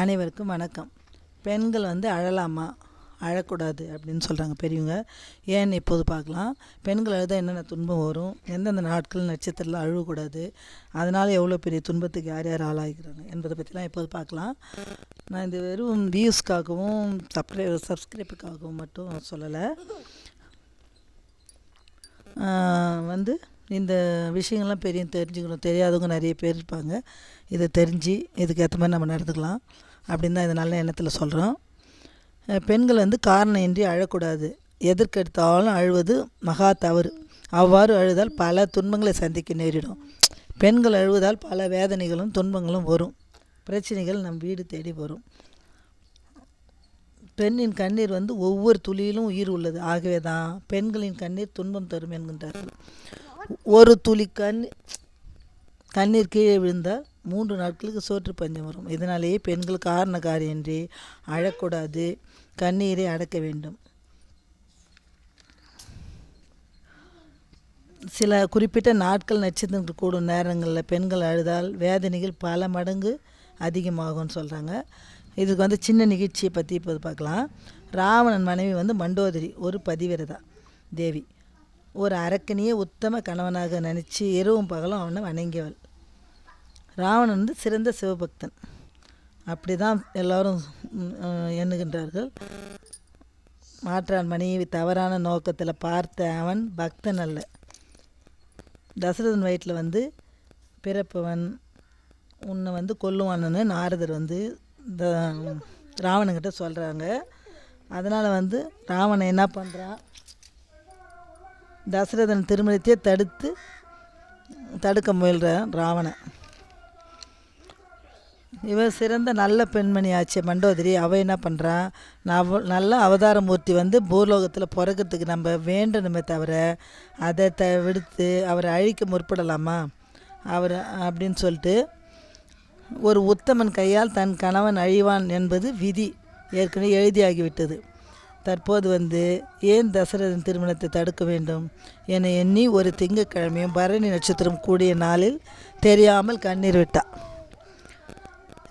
அனைவருக்கும் வணக்கம். பெண்கள் வந்து அழலாமா? அழக்கூடாது அப்படின்னு சொல்கிறாங்க பெரியவங்க. ஏன்னு இப்போது பார்க்கலாம். பெண்கள் அழுதால் என்னென்ன துன்பம் வரும்? எந்தெந்த நாட்கள் நட்சத்திரத்தில் அழுகக்கூடாது? அதனால் எவ்வளோ பெரிய துன்பத்துக்கு யார் யார் ஆளாகிறாங்க என்பதை பற்றிலாம் இப்போது பார்க்கலாம். நான் இந்த வெறும் வியூஸ்க்காகவும் சப்ஸ்கிரை சப்ஸ்கிரைப்புக்காகவும் மட்டும் சொல்லலை. வந்து இந்த விஷயங்கள்லாம் பெரிய தெரிஞ்சுக்கணும். தெரியாதவங்க நிறைய பேர் இருப்பாங்க. இதை தெரிஞ்சு இதுக்கேற்ற மாதிரி நம்ம நடந்துக்கலாம். அப்படின்னு தான் இது நல்ல எண்ணத்தில் சொல்கிறோம் பெண்கள் வந்து காரணம் இன்றி அழக்கூடாது. எதற்கெடுத்தாலும் அழுவது மகா தவறு. அவ்வாறு அழுதால் பல துன்பங்களை சந்திக்க நேரிடும். பெண்கள் அழுவதால் பல வேதனைகளும் துன்பங்களும் வரும். பிரச்சனைகள் நம் வீடு தேடி வரும். பெண்ணின் கண்ணீர் வந்து ஒவ்வொரு துளியிலும் உயிர் உள்ளது. ஆகவே தான் பெண்களின் கண்ணீர் துன்பம் தரும் என்கின்றார்கள். ஒரு துளி கண் கண்ணீர் கீழே விழுந்தால் மூன்று நாட்களுக்கு சோற்று பஞ்சம் வரும். இதனாலேயே பெண்கள் காரண காரியன்றி அழக்கூடாது. கண்ணீரை அடக்க வேண்டும். சில குறிப்பிட்ட நாட்கள் நட்சத்திரங்கள் கூடும் நேரங்களில் பெண்கள் அழுதால் வேதனைகள் பல மடங்கு அதிகமாகும்னு சொல்கிறாங்க இதுக்கு வந்து சின்ன நிகழ்ச்சியை பற்றி இப்போது பார்க்கலாம். ராவணன் மனைவி வந்து மண்டோதரி ஒரு பதிவிரதா தேவி. ஒரு அரக்கனியே உத்தம கணவனாக நினச்சி இரவும் பகலும் அவனை வணங்கியவள். ராவணன் வந்து சிறந்த சிவபக்தன். அப்படி தான் எல்லோரும் எண்ணுகின்றார்கள். மாற்றான் மனைவி தவறான நோக்கத்தில் பார்த்த அவன் பக்தன் அல்ல. தசரதன் வயிற்றில் வந்து பிறப்பவன் உன்னை வந்து கொல்லுவானன்னு நாரதர் வந்து இந்த ராவணங்கிட்ட சொல்கிறாங்க அதனால் வந்து ராவணன் என்ன பண்ணுறான் தசரதன் திருமணத்தையே தடுத்து தடுக்க முயல்கிறான் ராவணன். இவன் சிறந்த நல்ல பெண்மணி ஆச்சு மண்டோதரி. அவள் என்ன பண்ணுறான் நவ நல்ல அவதார மூர்த்தி வந்து பூலோகத்தில் பிறக்கிறதுக்கு நம்ம வேண்டணுமே தவிர அதை த விடுத்து அவரை அழிக்க முற்படலாமா? அவர் அப்படின்னு சொல்லிட்டு ஒரு உத்தமன் கையால் தன் கணவன் அழிவான் என்பது விதி. ஏற்கனவே எழுதியாகிவிட்டது. தற்போது வந்து ஏன் தசரதன் திருமணத்தை தடுக்க வேண்டும் என எண்ணி ஒரு திங்கக்கிழமையும் பரணி நட்சத்திரம் கூடிய நாளில் தெரியாமல் கண்ணீர் விட்டா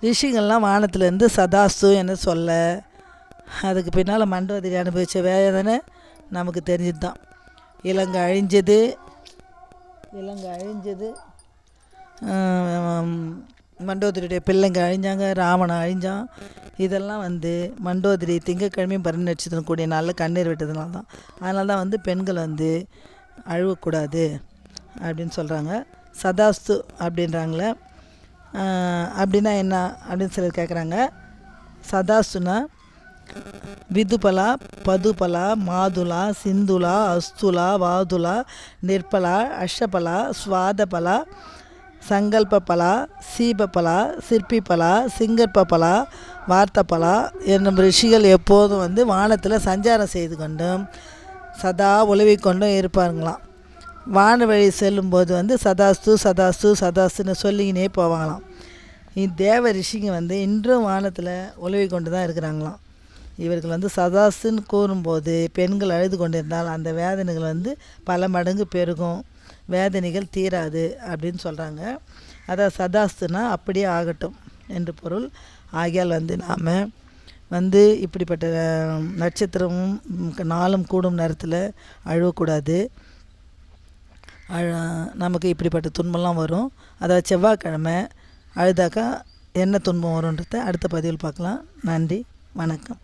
ரிஷிகள்லாம் வானத்திலேருந்து சதாஸ்து என சொல்ல அதுக்கு பின்னால் மண்டோதரி அனுபவித்த வேதனை நமக்கு தெரிஞ்சது தான் இலங்கை அழிஞ்சது இலங்கை அழிஞ்சது மண்டோதரியுடைய பிள்ளைங்க அழிஞ்சாங்க ராவணன் அழிஞ்சான். இதெல்லாம் வந்து மண்டோதரி திங்கக்கிழமையும் பரணி நட்சத்திரம் கூடிய நாளில் கண்ணீர் விட்டதுனால தான். அதனால தான் வந்து பெண்கள் வந்து அழுவக்கூடாது அப்படின்னு சொல்கிறாங்க சதாஸ்து அப்படின்றாங்களே. அப்படின்னா என்ன அப்படின்னு சொல்லி கேட்குறாங்க சதாஸ்துனா விதுபலா பதுபலா மாதுலா சிந்துலா அஸ்துலா வாதுலா நிர்பலா அஷபலா ஸ்வாதபலா சங்கல்பலா சீபபலா சிற்பிபலா சிங்கற்பலா வார்த்தபலா என்னும் ரிஷிகள் எப்போதும் வந்து வானத்தில் சஞ்சாரம் செய்து கொண்டும் சதா உழவி கொண்டும் இருப்பாருங்களாம் வான வழி செல்லும்போது வந்து சதாஸ்து சதாஸ்து சதாஸ்துன்னு சொல்லிக்கினே போவாங்களாம். தேவ ரிஷிங்க வந்து இன்றும் வானத்தில் உழவி கொண்டு தான் இருக்கிறாங்களாம். இவர்கள் வந்து சதாஸ்துன்னு கூறும்போது பெண்கள் அழுது கொண்டிருந்தால் அந்த வேதனைகள் வந்து பல மடங்கு பெருகும். வேதனைகள் தீராது அப்படின்னு சொல்கிறாங்க அதான் சதாஸ்துனா அப்படியே ஆகட்டும் என்று பொருள். ஆகியால் வந்து நாம் வந்து இப்படிப்பட்ட நட்சத்திரமும் நாளும் கூடும் நேரத்தில் அழுவக்கூடாது. அழ நமக்கு இப்படிப்பட்ட துன்பம்லாம் வரும். அதாவது செவ்வாய்க்கிழமை அழுதாக்கா என்ன துன்பம் வரும்ன்றத அடுத்த பதிவில் பார்க்கலாம். நன்றி வணக்கம்.